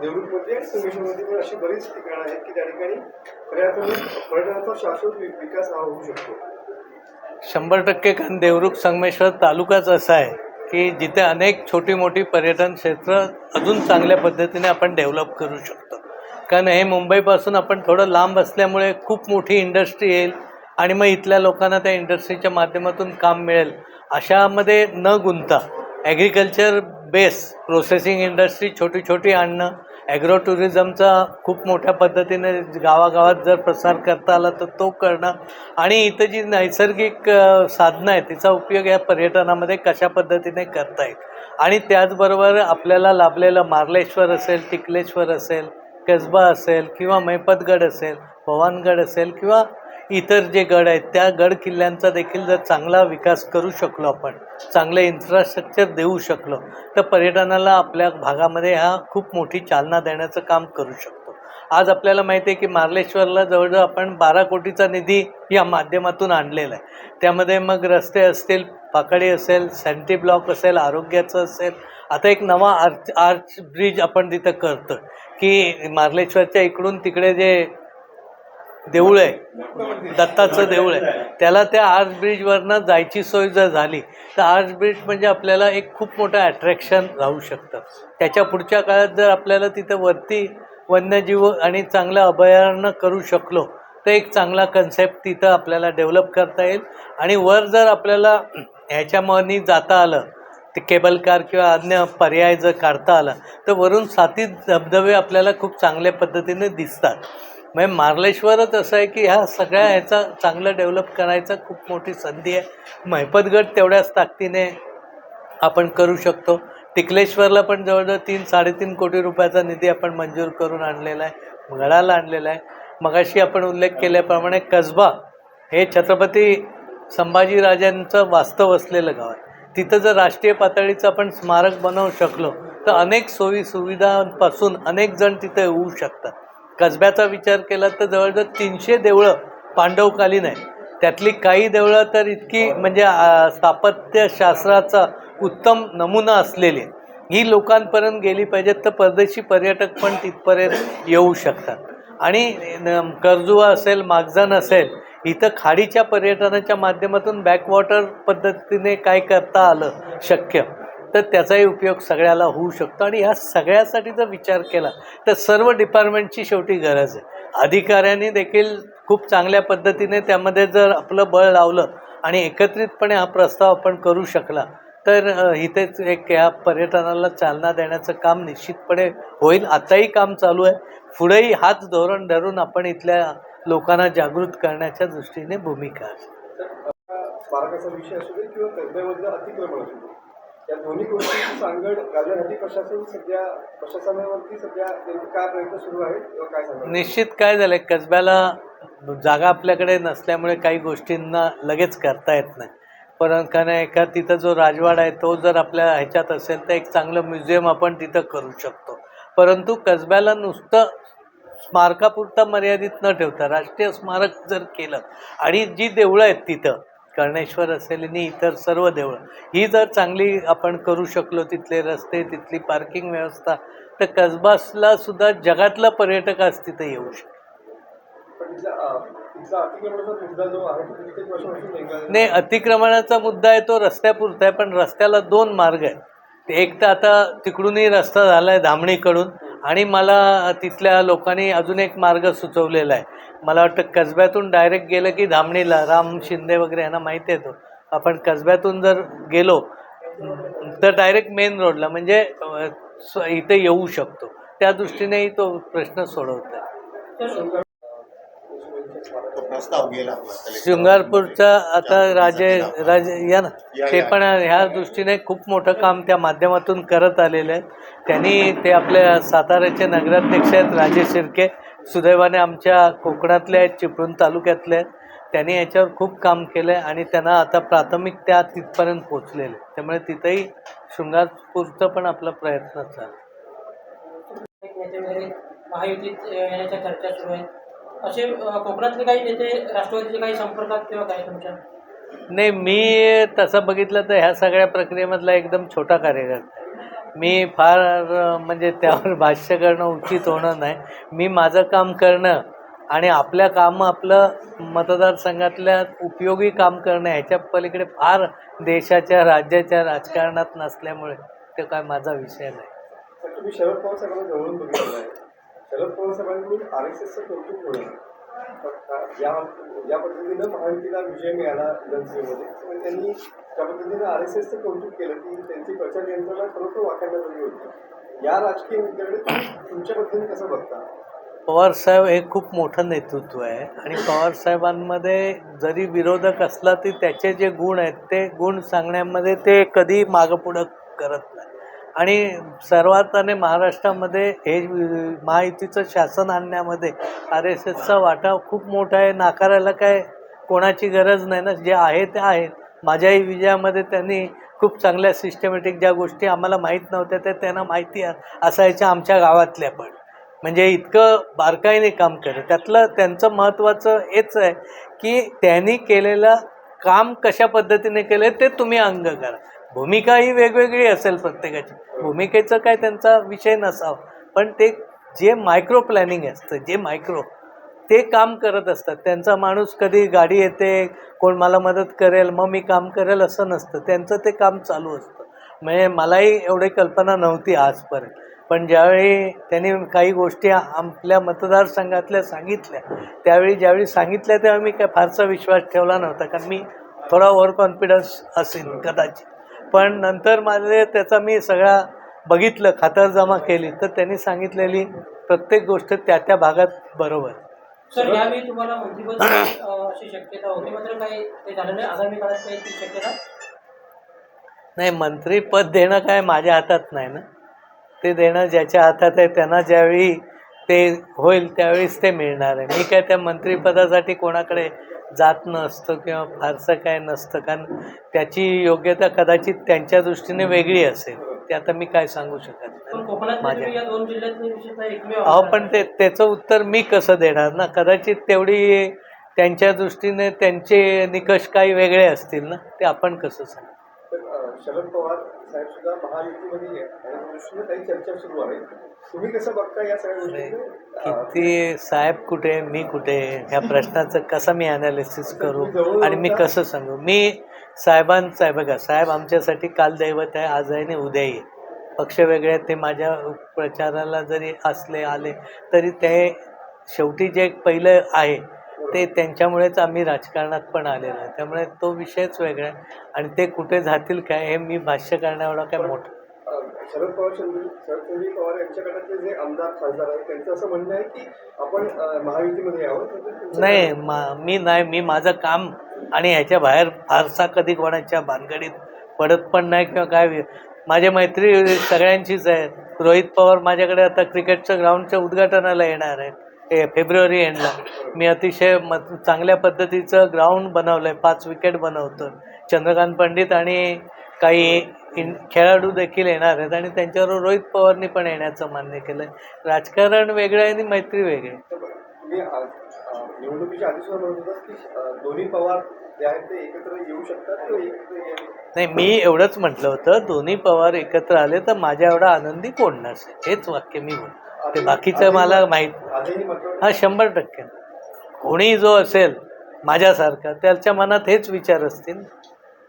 देवरूखमध्ये पण अशी बरीच ठिकाणं आहेत की त्या ठिकाणी पर्यटन पर्यटनाचा शाश्वत विकास हा होऊ शकतो. शंभर टक्के कारण देवरुख संगमेश्वर तालुकाच असा आहे की जिथे अनेक छोटी मोठी पर्यटन क्षेत्र अजून चांगल्या पद्धतीने आपण डेव्हलप करू शकतो. कारण हे मुंबईपासून आपण थोडं लांब असल्यामुळे खूप मोठी इंडस्ट्री येईल आणि मग इथल्या लोकांना त्या इंडस्ट्रीच्या माध्यमातून काम मिळेल. अशामध्ये न गुंता ॲग्रिकल्चर बेस प्रोसेसिंग इंडस्ट्री छोटी छोटी आणणं ॲग्रो टुरिझमचा खूप मोठ्या पद्धतीने गावागावात जर प्रसार करता आला तर तो करणं आणि इथं जी नैसर्गिक साधनं आहे तिचा उपयोग या पर्यटनामध्ये कशा पद्धतीने करता येईल? आणि त्याचबरोबर आपल्याला लाभलेलं मार्लेश्वर असेल टिकलेश्वर असेल कसबा असेल किंवा मैपतगड असेल भवानगड असेल किंवा इतर जे गड आहेत त्या गड किल्ल्यांचा देखील जर चांगला विकास करू शकलो आपण चांगलं इन्फ्रास्ट्रक्चर देऊ शकलो तर पर्यटनाला आपल्या भागामध्ये हा खूप मोठी चालना देण्याचं काम करू शकतो. आज आपल्याला माहिती आहे की मार्लेश्वरला जवळजवळ आपण बारा कोटीचा निधी या माध्यमातून आणलेला आहे. त्यामध्ये मग रस्ते असतील पाकळी असेल सँटी ब्लॉक असेल आरोग्याचं असेल आता एक नवा आर्च आर्च ब्रिज आपण तिथं करतो की मार्लेश्वरच्या इकडून तिकडे जे देऊळ आहे. दत्ताचं देऊळ आहे. त्याला त्या आर्च ब्रिजवरनं जायची सोय जर झाली तर आर्च ब्रिज म्हणजे आपल्याला एक खूप मोठं अट्रॅक्शन राहू शकतं. त्याच्या पुढच्या काळात जर आपल्याला तिथं वरती वन्यजीव आणि चांगलं अभयारण्य करू शकलो तर एक चांगला कन्सेप्ट तिथं आपल्याला डेव्हलप करता येईल. आणि वर जर आपल्याला ह्याच्यामनी जाता आलं ते केबल कार किंवा अन्य पर्याय जर काढता आला तर वरून साती धबधबे आपल्याला खूप चांगल्या पद्धतीने दिसतात. म्हणजे मार्लेश्वरच असं आहे की ह्या सगळ्या ह्याचा चांगलं डेव्हलप करायचा खूप मोठी संधी आहे. महिपतगड तेवढ्याच ताकदीने आपण करू शकतो. टिकलेश्वरला पण जवळजवळ तीन साडेतीन कोटी रुपयाचा निधी आपण मंजूर करून आणलेला आहे. गडाला आणलेला आहे. मगाशी आपण उल्लेख केल्याप्रमाणे कसबा हे छत्रपती संभाजीराजांचं वास्तव असलेलं गाव आहे. तिथं जर राष्ट्रीय पातळीचं आपण स्मारक बनवू शकलो तर अनेक सोयी सुविधांपासून अनेक जण तिथे येऊ शकतात. कसब्याचा विचार केला तर जवळजवळ तीनशे देवळं पांडवकालीन आहे त्यातली काही देवळं तर इतकी म्हणजे स्थापत्यशास्त्राचा उत्तम नमुना असलेली आहे. ही लोकांपर्यंत गेली पाहिजेत तर परदेशी पर्यटक पण तिथपर्यंत येऊ शकतात आणि न- कर्जुवा असेल मागजन असेल इथं खाडीच्या पर्यटनाच्या माध्यमातून बॅकवॉटर पद्धतीने काय करता आलं शक्य तर त्याचाही उपयोग सगळ्याला होऊ शकतो. आणि ह्या सगळ्यासाठी जर विचार केला तर सर्व डिपार्टमेंटची शेवटी गरज आहे. अधिकाऱ्यांनी देखील खूप चांगल्या पद्धतीने त्यामध्ये जर आपलं बळ लावलं आणि एकत्रितपणे हा प्रस्ताव आपण करू शकला तर इथेच एक या पर्यटनाला चालना देण्याचं काम निश्चितपणे होईल. आताही काम चालू आहे. पुढेही हाच धोरण धरून आपण इथल्या लोकांना जागृत करण्याच्या दृष्टीने भूमिका आहे. या दोन्ही गोष्टींची सांगड घालण्यासाठी प्रशासन सध्या प्रशासनावरती सध्या नेमके काय प्रयत्न सुरू आहेत किंवा काय सांगा निश्चित काय झालं आहे कसब्याला जागा आपल्याकडे नसल्यामुळे काही गोष्टींना लगेच करता येत नाही. पण कारण एका तिथं जो राजवाडा आहे तो जर आपल्या ह्याच्यात असेल तर एक चांगलं म्युझियम आपण तिथं करू शकतो. परंतु कसब्याला नुसतं स्मारकापुरता मर्यादित न ठेवता राष्ट्रीय स्मारक जर केलं आणि जी देवळं आहेत तिथं कर्णेश्वर असेल आणि इतर सर्व देवळं. ही जर चांगली आपण करू शकलो तिथले रस्ते तिथली पार्किंग व्यवस्था तर कसबासला सुद्धा जगातला पर्यटक आज तिथं येऊ शकतो नाही अतिक्रमणाचा मुद्दा आहे तो रस्त्यापुरता आहे पण रस्त्याला दोन मार्ग आहेत. ते एक तर आता तिकडूनही रस्ता झाला आहे धामणीकडून आणि मला तिथल्या लोकांनी अजून एक मार्ग सुचवलेला आहे. मला वाटतं कसब्यातून डायरेक्ट गेलं की धामणीला. राम शिंदे वगैरे यांना माहिती येतो तो. आपण कसब्यातून जर गेलो तर डायरेक्ट मेन रोडला म्हणजे इथे येऊ शकतो. त्या दृष्टीनेही तो प्रश्न सोडवतो प्रस्ताव गेला. शृंगारपूरचा आता राजे राजे या ना ते पण ह्या दृष्टीने खूप मोठं काम त्या माध्यमातून करत आलेलं आहे त्यांनी ते आपल्या साताऱ्याचे नगराध्यक्ष आहेत राजे शिर्के सुदैवाने आमच्या कोकणातले आहेत चिपळूण तालुक्यातले आहेत त्यांनी याच्यावर खूप काम केलं आहे आणि त्यांना आता प्राथमिक त्या तिथपर्यंत पोचलेले आहे. त्यामुळे तिथंही शृंगारपूरचं पण आपला प्रयत्न चालू महायुतीत येण्याच्या चर्चा सुरू आहेत असे कोकणातले काही नेते राष्ट्रवादीचे काही संपर्कात किंवा काय तुमच्या? नाही मी तसं बघितलं तर ह्या सगळ्या प्रक्रियेमधला एकदम छोटा कार्यकर्ता आहे. मी फार म्हणजे त्यावर भाष्य करणं उचित होणं नाही. मी माझं काम करणं आणि आपल्या काम आपलं मतदारसंघातल्या उपयोगी काम करणं ह्याच्या पलीकडे फार देशाच्या राज्याच्या राजकारणात नसल्यामुळे ते काय माझा विषय नाही. तुम्ही शरद पवार साहेबांना जवळून बघितलं आहे. शरद पवार साहेबांकडून आर एस एसचं कौतुक होणं. या या पद्धतीनं महायुतीला विजय मिळाला विधानसभेमध्ये त्यांनी त्या पद्धतीनं आर एस एसचं कौतुक केलं की त्यांची प्रचार यंत्रणा खरोखर वाखाणण्याजोगी होती. या राजकीय मुद्द्याकडे तुमच्या पद्धतीने कसं बघता? पवार साहेब हे खूप मोठं नेतृत्व आहे. आणि पवार साहेबांमध्ये जरी विरोधक असला तरी त्याचे जे गुण आहेत ते गुण सांगण्यामध्ये ते कधी मागपुढं करत नाही. आणि सर्वात महाराष्ट्रामध्ये हे महायुतीचं शासन आणण्यामध्ये आर एस एसचा वाटा खूप मोठा आहे. नाकारायला काय कोणाची गरज नाही ना. जे आहे ते आहे. माझ्याही विजयामध्ये त्यांनी खूप चांगल्या सिस्टमॅटिक ज्या गोष्टी आम्हाला माहीत नव्हत्या त्या त्यांना माहिती असायच्या आमच्या गावातल्या पण. म्हणजे इतकं बारकाईने काम केलं. त्यातलं त्यांचं महत्त्वाचं हेच आहे की त्यांनी केलेलं काम कशा पद्धतीने केलं ते तुम्ही अंग करा. भूमिका ही वेगवेगळी असेल प्रत्येकाची. भूमिकेचं काय त्यांचा विषय नसावा. पण ते जे मायक्रो प्लॅनिंग असतं जे मायक्रो ते काम करत असतात. त्यांचा माणूस कधी गाडी येते कोण मला मदत करेल मग मी काम करेल असं नसतं. त्यांचं ते काम चालू असतं. म्हणजे मलाही एवढी कल्पना नव्हती आजपर्यंत. पण ज्यावेळी त्यांनी काही गोष्टी आपल्या मतदारसंघातल्या सांगितल्या त्यावेळी ज्यावेळी सांगितल्या त्यावेळी मी काय फारसा विश्वास ठेवला नव्हता. कारण मी थोडा ओव्हर कॉन्फिडन्स असेल कदाचित. पण नंतर माझे त्याचा मी सगळा बघितलं खातरजमा केली तर त्यांनी सांगितलेली प्रत्येक गोष्ट त्या त्या भागात बरोबर. सर यावेळी तुम्हाला मंत्रिपद अं, अशी शक्यता होती मात्र काही ते झालं नाही? आगामी काळात काही ती शक्यता? नाही मंत्रीपद देणं काय माझ्या हातात नाही ना. ते देणं ज्याच्या हातात आहे त्यांना ज्यावेळी ते होईल त्यावेळीच ते मिळणार आहे. मी काय त्या मंत्रिपदासाठी कोणाकडे जात नसतो किंवा फारसं काय नसतं. कारण त्याची योग्यता कदाचित त्यांच्या दृष्टीने वेगळी असेल. ते आता मी काय सांगू शकत नाही. माझ्या अहो पण ते त्याचं उत्तर मी कसं देणार ना? कदाचित तेवढी त्यांच्या दृष्टीने त्यांचे निकष काही वेगळे असतील ना? ते आपण कसं सांगू? शरद पवार साहेब सुद्धा महायुतीमध्ये आहे आणि काही चर्चा सुरू आहे. तुम्ही कसं बघता या सगळ्या गोष्टी किती साहेब कुठे मी कुठे ह्या प्रश्नाचं कसं मी ॲनालिसिस करू आणि मी कसं सांगू? मी साहेबांचं आहे बघा साहेब आमच्यासाठी कालदैवत आहे आज आहे आणि उद्याही. आहे. पक्ष वेगळे ते माझ्या प्रचाराला जरी असले आले तरी ते शेवटी जे पहिलं आहे ते त्यांच्यामुळेच आम्ही राजकारणात पण आलेलो आहे. त्यामुळे तो विषयच वेगळा आहे. आणि ते कुठे जातील काय हे मी भाष्य करण्याएवढं काय मोठं. शरद पवार शरद पवार यांच्या गटातले जे आमदार खासदार आहेत त्यांचं असं म्हणणं आहे की आपण महायुतीमध्ये यावं. नाही मा मी नाही मी माझं काम आणि ह्याच्या बाहेर फारसा कधी कोणाच्या भानगडीत पडत पण नाही किंवा काय माझ्या मैत्री सगळ्यांचीच आहे. रोहित पवार माझ्याकडे आता क्रिकेटचं ग्राउंडच्या उद्घाटनाला येणार आहेत. फेब्रुवारी एंडला मी अतिशय म चांगल्या पद्धतीचं ग्राउंड बनवलं आहे पाच विकेट बनवतो चंद्रकांत पंडित आणि काही इन खेळाडू देखील येणार आहेत आणि त्यांच्याबरोबर रोहित पवारनी पण येण्याचं मान्य केलं आहे राजकारण वेगळं आहे आणि मैत्री वेगळी आहे तर बघा, तुम्ही अं, अं, निवडणुकीच्या आधी सुद्धा म्हणत होतात की अं, दोन्ही पवार जे आहेत ते एकत्र येऊ शकतात किंवा एकत्र येऊ नाही मी एवढंच म्हटलं होतं दोन्ही पवार एकत्र आले तर माझ्या एवढा आनंदी कोण नसेल? हेच वाक्य मी बोल ते बाकीचं मला माहीत हा शंभर टक्के. कोणी जो असेल माझ्यासारखा त्याच्या मनात हेच विचार असतील.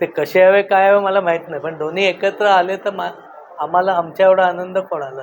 ते कसे हवे काय हवे मला माहीत नाही पण दोन्ही एकत्र आले तर मा आम्हाला आमच्या एवढा आनंद कोणाला?